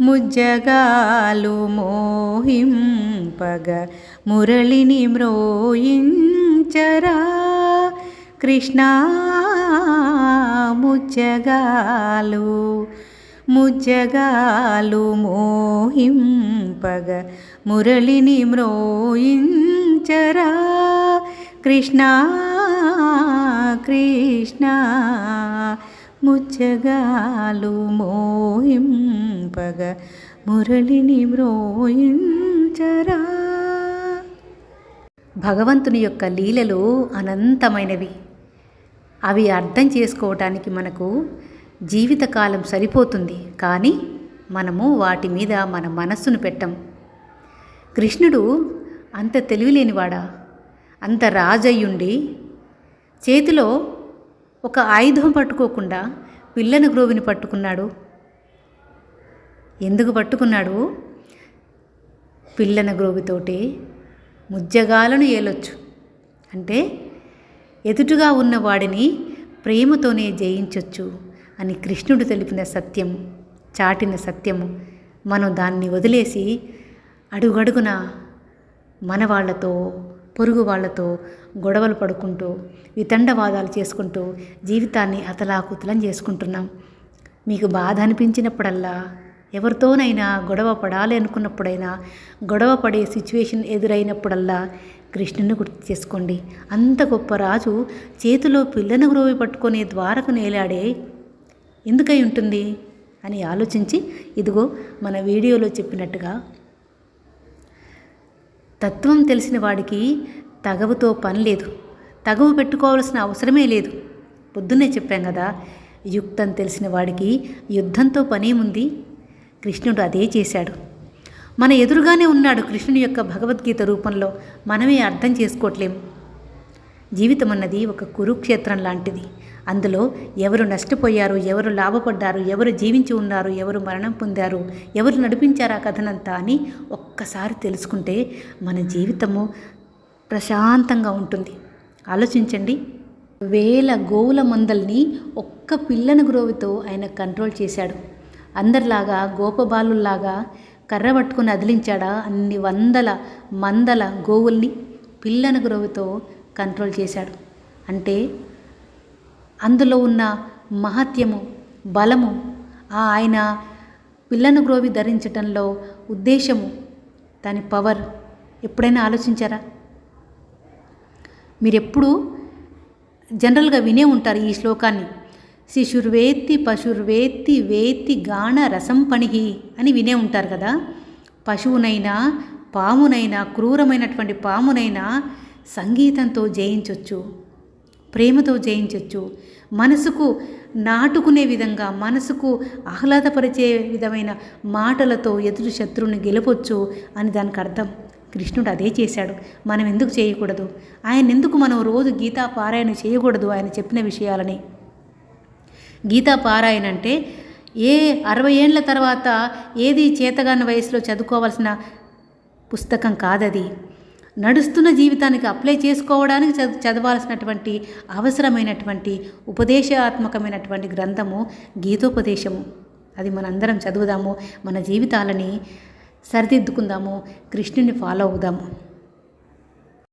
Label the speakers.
Speaker 1: ముజ్జగాలు మోహింపగ మురళిని మ్రోయించరా. కృష్ణ ముజ్జగాలు ముజ్జగాలు మోహింపగ మురళిని మ్రోయించరా. కృష్ణ కృష్ణ ముచ్చగాలు మోహింపగ మురళిని మ్రోయించరా. భగవంతుని యొక్క లీలలు అనంతమైనవి. అవి అర్థం చేసుకోవటానికి మనకు జీవితకాలం సరిపోతుంది. కానీ మనము వాటి మీద మన మనస్సును పెట్టం. కృష్ణుడు అంత తెలివిలేనివాడా? అంత రాజయ్యుండి చేతిలో ఒక ఆయుధం పట్టుకోకుండా పిల్లను గ్రోవిని పట్టుకున్నాడు. ఎందుకు పట్టుకున్నాడు? పిల్లన గ్రోవితోటి ముజ్జగాలను ఏలొచ్చు. అంటే ఎదుటుగా ఉన్న వాడిని ప్రేమతోనే జయించొచ్చు అని కృష్ణుడు తెలిపిన సత్యం చాటిన సత్యము మనం దాన్ని వదిలేసి అడుగడుగున మన వాళ్ళతో పొరుగు వాళ్ళతో గొడవలు పడుకుంటూ వితండవాదాలు చేసుకుంటూ జీవితాన్ని అతలాకుతలం చేసుకుంటున్నాం. మీకు బాధ అనిపించినప్పుడల్లా ఎవరితోనైనా గొడవ పడాలి అనుకున్నప్పుడైనా గొడవ పడే సిచ్యువేషన్ ఎదురైనప్పుడల్లా కృష్ణుని గుర్తు చేసుకోండి. అంత గొప్ప రాజు చేతిలో పిల్లను గ్రోవి పట్టుకొని ద్వారకు నేలాడే ఎందుకై ఉంటుంది? అని ఆలోచించి ఇదిగో మన వీడియోలో చెప్పినట్టుగా తత్వం తెలిసిన వాడికి తగవుతో పని లేదు. తగవు పెట్టుకోవాల్సిన అవసరమే లేదు. పొద్దున్నే చెప్పాం కదా యుక్తం తెలిసిన వాడికి యుద్ధంతో పనేముంది కృష్ణుడు అదే చేశాడు. మన ఎదురుగానే ఉన్నాడు కృష్ణుని యొక్క భగవద్గీత రూపంలో మనమే అర్థం చేసుకోవట్లేం. జీవితం అన్నది ఒక కురుక్షేత్రం లాంటిది. అందులో ఎవరు నష్టపోయారు ఎవరు లాభపడ్డారు ఎవరు జీవించి ఉన్నారు ఎవరు మరణం పొందారు ఎవరు నడిపించారు ఆ కథనంతా అని ఒక్కసారి తెలుసుకుంటే మన జీవితము ప్రశాంతంగా ఉంటుంది. ఆలోచించండి. వేల గోవుల మందల్ని ఒక్క పిల్లని గ్రోవితో ఆయన కంట్రోల్ చేశాడు. అందరిలాగా గోపబాలుల్లాగా కర్ర పట్టుకుని అదిలించాడా? అన్ని వందల మందల గోవుల్ని పిల్లని గ్రోవితో కంట్రోల్ చేశాడు. అంటే అందులో ఉన్న మహత్యము బలము ఆ ఆయన పిల్లను గ్రోవి ధరించటంలో ఉద్దేశము దాని పవర్ ఎప్పుడైనా ఆలోచించారా? మీరెప్పుడు జనరల్గా వినే ఉంటారు ఈ శ్లోకాన్ని. శిశుర్వేత్తి పశుర్వేత్తి వేత్తి గాన రసం పణిహి అని వినే ఉంటారు కదా. పశువునైనా పామునైనా క్రూరమైనటువంటి పామునైనా సంగీతంతో జయించవచ్చు ప్రేమతో జయించవచ్చు మనసుకు నాటుకునే విధంగా మనసుకు ఆహ్లాదపరిచే విధమైన మాటలతో ఎదురు శత్రువుని గెలపొచ్చు అని దానికి అర్థం. కృష్ణుడు అదే చేశాడు. మనం ఎందుకు చేయకూడదు? ఆయన ఎందుకు మనం రోజు గీతా పారాయణ చేయకూడదు? ఆయన చెప్పిన విషయాలని. గీతా పారాయణ అంటే ఏ అరవై ఏండ్ల తర్వాత ఏది చేతగాని వయసులో చదువుకోవాల్సిన పుస్తకం కాదది. నడుస్తున్న జీవితానికి అప్లై చేసుకోవడానికి చదువు చదవాల్సినటువంటి అవసరమైనటువంటి ఉపదేశాత్మకమైనటువంటి గ్రంథము గీతోపదేశము. అది మనందరం చదువుదాము మన జీవితాలని సరిదిద్దుకుందాము కృష్ణుని ఫాలో అవుదాము.